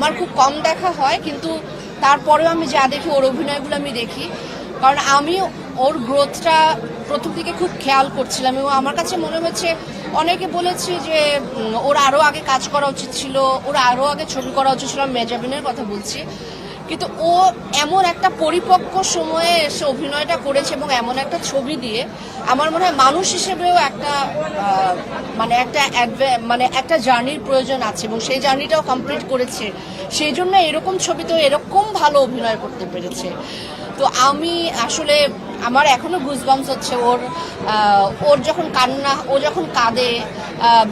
আমার খুব কম দেখা হয়, কিন্তু তারপরেও আমি যা দেখি, ওর অভিনয়গুলো আমি দেখি। কারণ আমি ওর গ্রোথটা প্রথম থেকে খুব খেয়াল করছিলাম এবং আমার কাছে মনে হচ্ছে, অনেকে বলেছে যে ওর আরও আগে কাজ করা উচিত ছিল, ওর আরও আগে ছবি করা উচিত ছিল, আমি মেজাবিনের কথা বলছি। কিন্তু ও এমন একটা পরিপক্ক সময়ে এসে অভিনয়টা করেছে এবং এমন একটা ছবি দিয়ে আমার মনে হয় মানুষ হিসেবেও একটা মানে একটা মানে একটা জার্নির প্রয়োজন আছে এবং সেই জার্নিটাও কমপ্লিট করেছে। সেই জন্য এরকম ছবিতেও এরকম ভালো অভিনয় করতে পেরেছে। তো আমি আসলে, আমার এখনও গুজবামস হচ্ছে ওর ওর যখন কান্না, ও যখন কাঁদে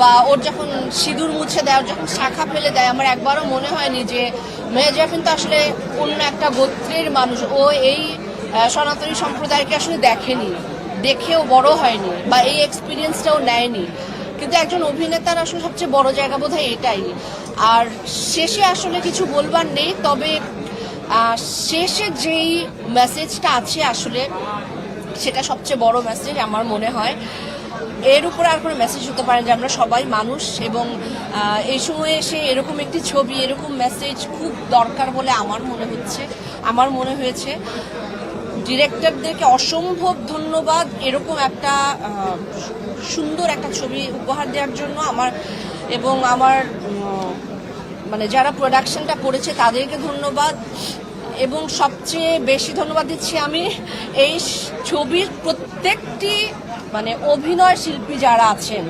বা ওর যখন সিঁদুর মুছে দেয়, ওর যখন শাখা ফেলে দেয়, আমার একবারও মনে হয়নি যে মেয়েজা কিন্তু আসলে অন্য একটা গোত্রের মানুষ। ও এই সনাতনী সম্প্রদায়কে আসলে দেখেনি, দেখেও বড় হয়নি বা এই এক্সপিরিয়েন্সটাও নেয়নি। কিন্তু একজন অভিনেতার আসলে সবচেয়ে বড় জায়গা বোধ এটাই। আর শেষে আসলে কিছু বলবার নেই, তবে শেষে যেই মেসেজটা আছে আসলে, সেটা সবচেয়ে বড় মেসেজ আমার মনে হয়। এর উপর আর কোনো মেসেজ হতে পারে যে আমরা সবাই মানুষ এবং এই সময়ে এসে এরকম একটি ছবি, এরকম মেসেজ খুব দরকার বলে আমার মনে হচ্ছে। আমার মনে হয়েছে ডিরেক্টরদেরকে অসম্ভব ধন্যবাদ এরকম একটা সুন্দর একটা ছবি উপহার দেওয়ার জন্য আমার এবং আমার মানে যারা প্রোডাকশনটা করেছে তাদেরকে ধন্যবাদ। এবং সবচেয়ে বেশি ধন্যবাদ দিচ্ছি আমি এই ছবির প্রত্যেকটি মানে অভিনয় শিল্পী যারা আছেন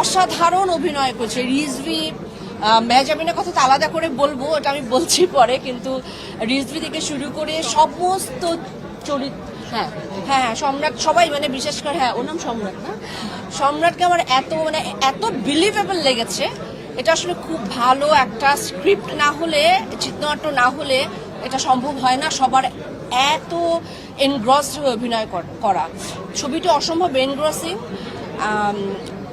অসাধারণ অভিনয় করছে। রিজভি আহ, মেহজাবিনের কথা তো আলাদা করে বলব এটা আমি বলছি পরে কিন্তু রিজভি থেকে শুরু করে সমস্ত চরিত্র হ্যাঁ হ্যাঁ হ্যাঁ সম্রাট সবাই মানে বিশেষ করে হ্যাঁ ওর নাম সম্রাট না? সম্রাটকে আমার এত মানে এত বিলিভেবল লেগেছে এটা আসলে খুব ভালো একটা স্ক্রিপ্ট না হলে চিত্রনাট্য না হলে এটা সম্ভব হয় না, সবার এত এনগ্রসড হয়ে অভিনয় কর- ছবিটি অসম্ভব এনগ্রসিং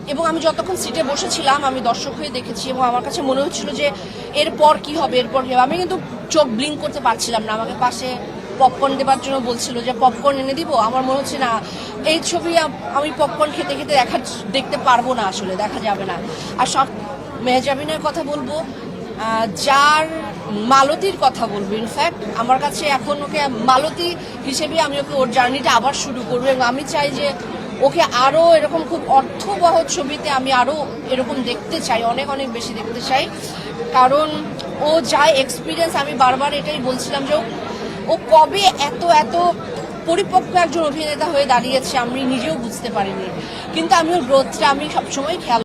এবং আমি যতক্ষণ সিটে বসেছিলাম, আমি দর্শক হয়ে দেখেছি এবং আমার কাছে মনে হচ্ছিল যে এরপর কি হবে, এরপর কি হবে। আমি কিন্তু চোখ ব্লিঙ্ক করতে পারছিলাম না, আমাকে পাশে পপকর্ন দেবার জন্য বলছিল যে পপকর্ন এনে দিব? আমার মনে হচ্ছে, না, এই ছবি আমি পপকর্ন খেতে খেতে দেখা দেখতে পারব না আসলে, দেখা যাবে না। আর সব মেহজাবিনের কথা বলব যার মালতির কথা বলব ইনফ্যাক্ট আমার কাছে এখন ওকে মালতি হিসেবে আমি ওকে ওর জার্নিটা আবার শুরু করব এবং আমি চাই যে ওকে আরও এরকম খুব অর্থবহ ছবিতে আমি আরও এরকম দেখতে চাই, অনেক অনেক বেশি দেখতে চাই। কারণ ও যা এক্সপিরিয়েন্স আমি বারবার এটাই বলছিলাম যে ও- কবে এত এত পরিপক্ক একজন অভিনেতা হয়ে দাঁড়িয়েছে আমি নিজেও বুঝতে পারিনি। কিন্তু আমি ওর গ্রোথটা আমি সবসময় খেয়াল